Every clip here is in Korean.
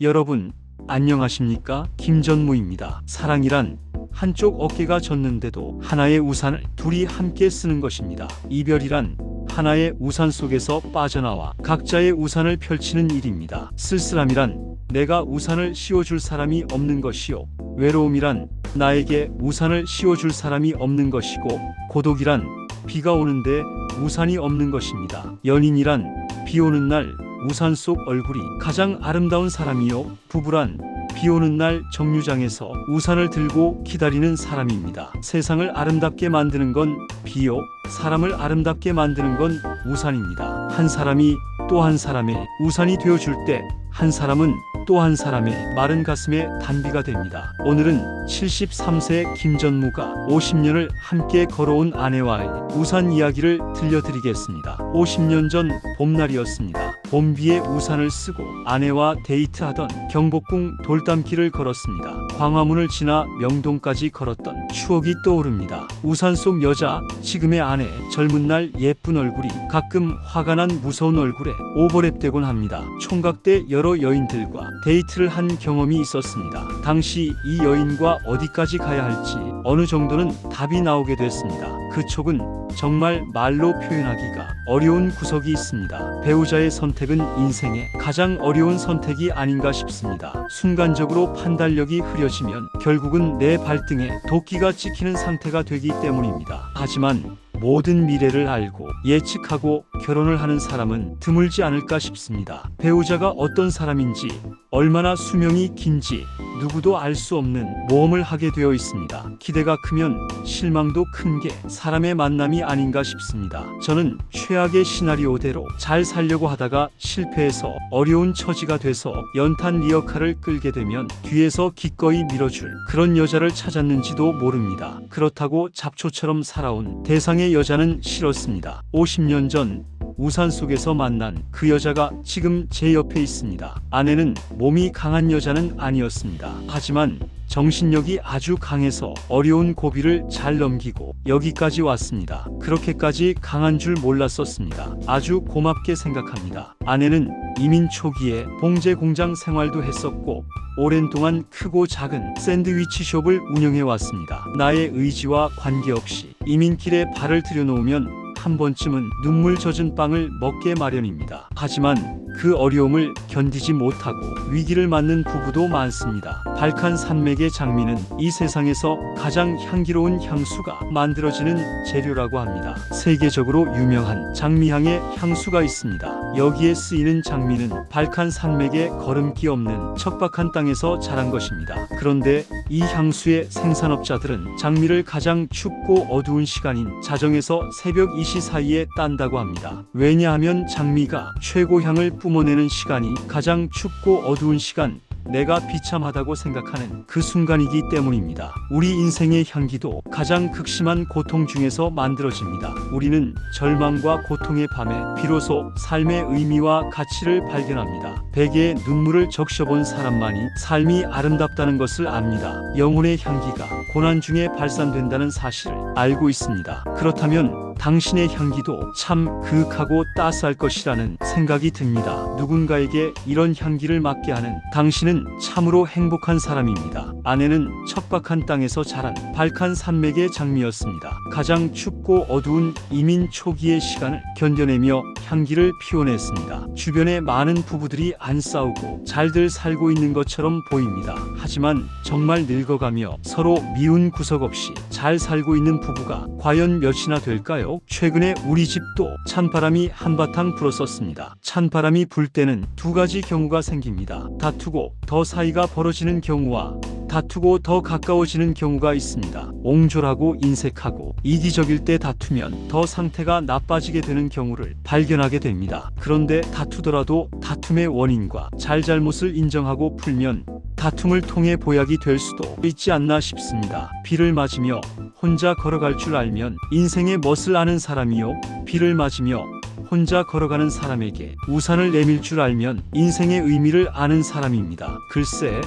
여러분, 안녕하십니까? 김전무입니다. 사랑이란 한쪽 어깨가 졌는데도 하나의 우산을 둘이 함께 쓰는 것입니다. 이별이란 하나의 우산 속에서 빠져나와 각자의 우산을 펼치는 일입니다. 쓸쓸함이란 내가 우산을 씌워줄 사람이 없는 것이요. 외로움이란 나에게 우산을 씌워줄 사람이 없는 것이고, 고독이란 비가 오는데 우산이 없는 것입니다. 연인이란 비 오는 날 우산 속 얼굴이 가장 아름다운 사람이요. 부부란 비 오는 날 정류장에서 우산을 들고 기다리는 사람입니다. 세상을 아름답게 만드는 건 비요. 사람을 아름답게 만드는 건 우산입니다. 한 사람이 또 한 사람의 우산이 되어줄 때 한 사람은 또 한 사람의 마른 가슴에 단비가 됩니다. 오늘은 73세 김전무가 50년을 함께 걸어온 아내와의 우산 이야기를 들려드리겠습니다. 50년 전 봄날이었습니다. 봄비에 우산을 쓰고 아내와 데이트하던 경복궁 돌담길을 걸었습니다. 광화문을 지나 명동까지 걸었던 추억이 떠오릅니다. 우산 속 여자, 지금의 아내, 젊은 날 예쁜 얼굴이 가끔 화가 난 무서운 얼굴에 오버랩되곤 합니다. 총각대 여러 여인들과 데이트를 한 경험이 있었습니다. 당시 이 여인과 어디까지 가야 할지 어느 정도는 답이 나오게 됐습니다. 그 촉은 정말 말로 표현하기가 어려운 구석이 있습니다. 배우자의 선택은 인생의 가장 어려운 선택이 아닌가 싶습니다. 순간적으로 판단력이 흐려지면 결국은 내 발등에 도끼가 찍히는 상태가 되기 때문입니다. 하지만 모든 미래를 알고 예측하고 결혼을 하는 사람은 드물지 않을까 싶습니다. 배우자가 어떤 사람인지, 얼마나 수명이 긴지 누구도 알 수 없는 모험을 하게 되어 있습니다. 기대가 크면 실망도 큰 게 사람의 만남이 아닌가 싶습니다. 저는 최악의 시나리오대로 잘 살려고 하다가 실패해서 어려운 처지가 돼서 연탄 리어카를 끌게 되면 뒤에서 기꺼이 밀어줄 그런 여자를 찾았는지도 모릅니다. 그렇다고 잡초처럼 살아온 대상의 여자는 싫었습니다. 50년 전 우산 속에서 만난 그 여자가 지금 제 옆에 있습니다. 아내는 몸이 강한 여자는 아니었습니다. 하지만 정신력이 아주 강해서 어려운 고비를 잘 넘기고 여기까지 왔습니다. 그렇게까지 강한 줄 몰랐었습니다. 아주 고맙게 생각합니다. 아내는 이민 초기에 봉제 공장 생활도 했었고 오랜 동안 크고 작은 샌드위치 숍을 운영해 왔습니다. 나의 의지와 관계없이 이민길에 발을 들여놓으면 한 번쯤은 눈물 젖은 빵을 먹게 마련입니다. 하지만 그 어려움을 견디지 못하고 위기를 맞는 부부도 많습니다. 발칸 산맥의 장미는 이 세상에서 가장 향기로운 향수가 만들어지는 재료라고 합니다. 세계적으로 유명한 장미향의 향수가 있습니다. 여기에 쓰이는 장미는 발칸 산맥에 거름기 없는 척박한 땅에서 자란 것입니다. 그런데 이 향수의 생산업자들은 장미를 가장 춥고 어두운 시간인 자정에서 새벽 2시 사이에 딴다고 합니다. 왜냐하면 장미가 최고 향을 뿜어내는 시간이 가장 춥고 어두운 시간, 내가 비참하다고 생각하는 그 순간이기 때문입니다. 우리 인생의 향기도 가장 극심한 고통 중에서 만들어집니다. 우리는 절망과 고통의 밤에 비로소 삶의 의미와 가치를 발견합니다. 베개에 눈물을 적셔본 사람만이 삶이 아름답다는 것을 압니다. 영혼의 향기가 고난 중에 발산된다는 사실을 알고 있습니다. 그렇다면 당신의 향기도 참 그윽하고 따스할 것이라는 생각이 듭니다. 누군가에게 이런 향기를 맡게 하는 당신은 참으로 행복한 사람입니다. 아내는 척박한 땅에서 자란 발칸 산맥의 장미였습니다. 가장 춥고 어두운 이민 초기의 시간을 견뎌내며 향기를 피워냈습니다. 주변에 많은 부부들이 안 싸우고 잘들 살고 있는 것처럼 보입니다. 하지만 정말 늙어가며 서로 미운 구석 없이 잘 살고 있는 부부가 과연 몇이나 될까 요? 최근에 우리 집도 찬바람이 한바탕 불었었습니다. 찬바람이 불 때는 두 가지 경우가 생깁니다. 다투고 더 사이가 벌어지는 경우와 다투고 더 가까워지는 경우가 있습니다. 옹졸하고 인색하고 이기적일 때 다투면 더 상태가 나빠지게 되는 경우를 발견하게 됩니다. 그런데 다투더라도 다툼의 원인과 잘잘못을 인정하고 풀면 다툼을 통해 보약이 될 수도 있지 않나 싶습니다. 비를 맞으며 혼자 걸어갈 줄 알면 인생의 멋을 아는 사람이요. 비를 맞으며 혼자 걸어가는 사람에게 우산을 내밀 줄 알면 인생의 의미를 아는 사람입니다. 글쎄,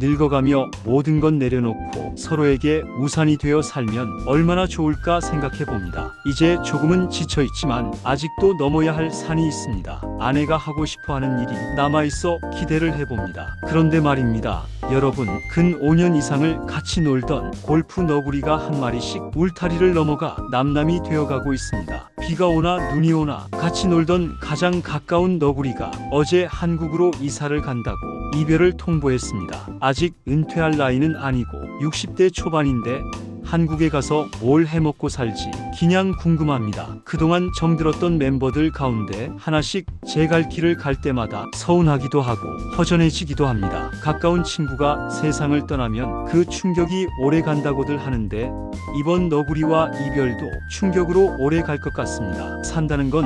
늙어가며 모든 건 내려놓고 서로에게 우산이 되어 살면 얼마나 좋을까 생각해 봅니다. 이제 조금은 지쳐 있지만 아직도 넘어야 할 산이 있습니다. 아내가 하고 싶어 하는 일이 남아 있어 기대를 해 봅니다. 그런데 말입니다. 여러분, 근 5년 이상을 같이 놀던 골프 너구리가 한 마리씩 울타리를 넘어가 남남이 되어가고 있습니다. 비가 오나 눈이 오나 같이 놀던 가장 가까운 너구리가 어제 한국으로 이사를 간다고 이별을 통보했습니다. 아직 은퇴할 나이는 아니고 60대 초반인데 한국에 가서 뭘 해먹고 살지 그냥 궁금합니다. 그동안 정들었던 멤버들 가운데 하나씩 제 갈 길을 갈 때마다 서운하기도 하고 허전해지기도 합니다. 가까운 친구가 세상을 떠나면 그 충격이 오래 간다고들 하는데 이번 너구리와 이별도 충격으로 오래 갈 것 같습니다. 산다는 건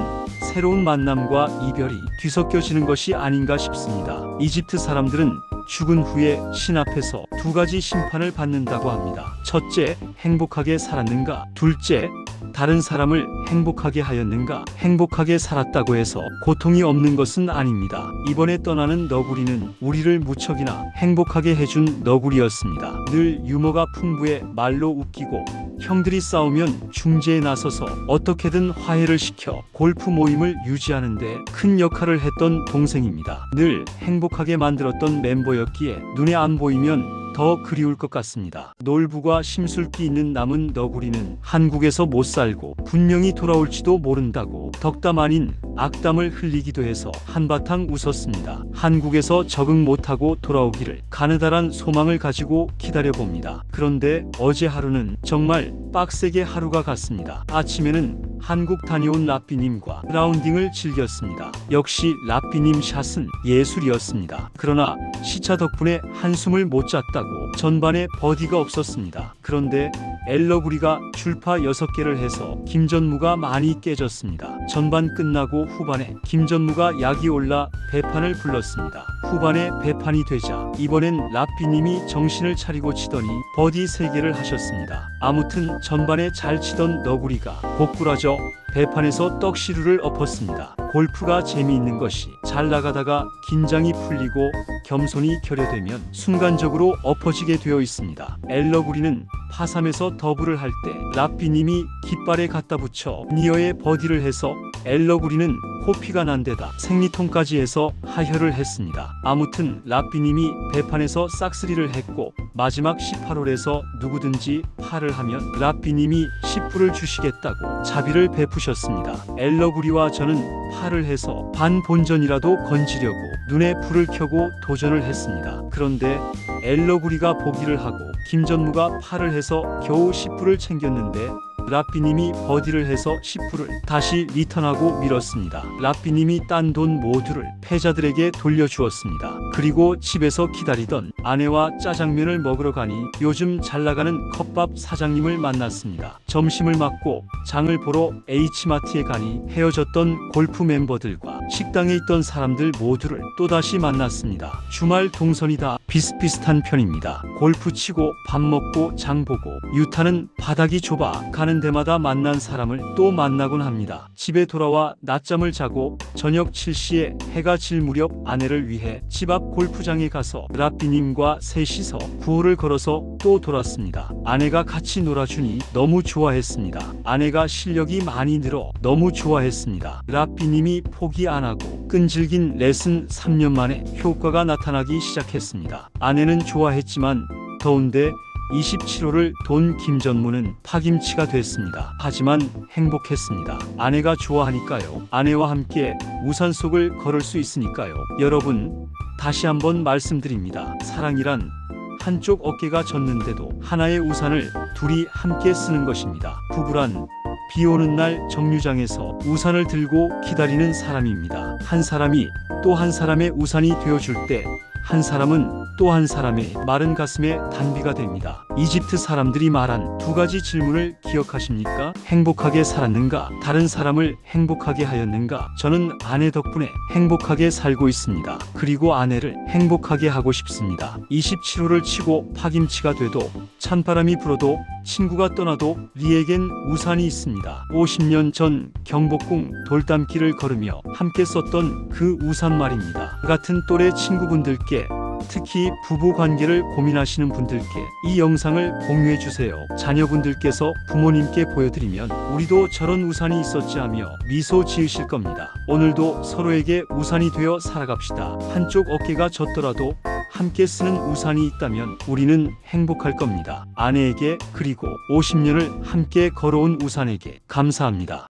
새로운 만남과 이별이 뒤섞여지는 것이 아닌가 싶습니다. 이집트 사람들은 죽은 후에 신 앞에서 두 가지 심판을 받는다고 합니다. 첫째, 행복하게 살았는가? 둘째, 다른 사람을 행복하게 하였는가? 행복하게 살았다고 해서 고통이 없는 것은 아닙니다. 이번에 떠나는 너구리는 우리를 무척이나 행복하게 해준 너구리였습니다. 늘 유머가 풍부해 말로 웃기고 형들이 싸우면 중재에 나서서 어떻게든 화해를 시켜 골프 모임을 유지하는데 큰 역할을 했던 동생입니다. 늘 행복하게 만들었던 멤버였기에 눈에 안 보이면 더 그리울 것 같습니다. 놀부가 심술기 있는 남은 너구리는 한국에서 못 살고 분명히 돌아올지도 모른다고 덕담 아닌 악담을 흘리기도 해서 한바탕 웃었습니다. 한국에서 적응 못하고 돌아오기를 가느다란 소망을 가지고 기다려봅니다. 그런데 어제 하루는 정말 빡세게 하루가 갔습니다. 아침에는 한국 다녀온 라삐님과 라운딩을 즐겼습니다. 역시 라삐님 샷은 예술이었습니다. 그러나 시차 덕분에 한숨을 못 잤다 고 전반에 버디가 없었습니다. 그런데 엘러구리가 줄파 6개를 해서 김전무가 많이 깨졌습니다. 전반 끝나고 후반에 김전무가 약이 올라 배판을 불렀습니다. 후반에 배판이 되자 이번엔 라삐님이 정신을 차리고 치더니 버디 3개를 하셨습니다. 아무튼 전반에 잘 치던 너구리가 고꾸라져 배판에서 떡시루를 엎었습니다. 골프가 재미있는 것이 잘 나가다가 긴장이 풀리고 겸손이 결여되면 순간적으로 엎어지게 되어 있습니다. 엘러구리는 파삼에서 더블을 할 때 라삐님이 깃발에 갖다 붙여 니어에 버디를 해서 엘러구리는 호피가 난 데다 생리통까지 해서 하혈을 했습니다. 아무튼 라삐님이 배판에서 싹쓸이를 했고 마지막 18홀에서 누구든지 파를 하면 라삐님이 10불을 주시겠다고 자비를 베푸셨습니다. 엘러구리와 저는 파를 해서 반 본전이라도 건지려고 눈에 불을 켜고 도전을 했습니다. 그런데 엘러구리가 보기를 하고 김전무가 파를 해서 겨우 10불을 챙겼는데 라삐님이 버디를 해서 10불을 다시 리턴하고 밀었습니다. 라삐님이 딴 돈 모두를 패자들에게 돌려주었습니다. 그리고 집에서 기다리던 아내와 짜장면을 먹으러 가니 요즘 잘 나가는 컵밥 사장님을 만났습니다. 점심을 맞고 장을 보러 H마트에 가니 헤어졌던 골프 멤버들과 식당에 있던 사람들 모두를 또다시 만났습니다. 주말 동선이 다 비슷비슷한 편입니다. 골프 치고 밥 먹고 장 보고 유타는 바닥이 좁아 가는 데마다 만난 사람을 또 만나곤 합니다. 집에 돌아와 낮잠을 자고 저녁 7시에 해가 질 무렵 아내를 위해 집 앞 골프장에 가서 라삐님과 셋이서 구호를 걸어서 또 돌았습니다. 아내가 같이 놀아주니 너무 좋아 했습니다. 아내가 실력이 많이 늘어 너무 좋아했습니다. 라삐님이 포기 안 하고 끈질긴 레슨 3년 만에 효과가 나타나기 시작했습니다. 아내는 좋아했지만 더운데 27호를 돈 김전무는 파김치가 됐습니다. 하지만 행복했습니다. 아내가 좋아하니까요. 아내와 함께 우산 속을 걸을 수 있으니까요. 여러분, 다시 한번 말씀드립니다. 사랑이란 한쪽 어깨가 졌는데도 하나의 우산을 둘이 함께 쓰는 것입니다. 부부란 비 오는 날 정류장에서 우산을 들고 기다리는 사람입니다. 한 사람이 또 한 사람의 우산이 되어줄 때 한 사람은 또 한 사람의 마른 가슴에 단비가 됩니다. 이집트 사람들이 말한 두 가지 질문을 기억하십니까? 행복하게 살았는가? 다른 사람을 행복하게 하였는가? 저는 아내 덕분에 행복하게 살고 있습니다. 그리고 아내를 행복하게 하고 싶습니다. 27호를 치고 파김치가 돼도 찬바람이 불어도 친구가 떠나도 리에겐 우산이 있습니다. 50년 전 경복궁 돌담길을 걸으며 함께 썼던 그 우산 말입니다. 같은 또래 친구분들께 특히 부부 관계를 고민하시는 분들께 이 영상을 공유해 주세요. 자녀분들께서 부모님께 보여드리면 우리도 저런 우산이 있었지 하며 미소 지으실 겁니다. 오늘도 서로에게 우산이 되어 살아갑시다. 한쪽 어깨가 젖더라도 함께 쓰는 우산이 있다면 우리는 행복할 겁니다. 아내에게 그리고 50년을 함께 걸어온 우산에게 감사합니다.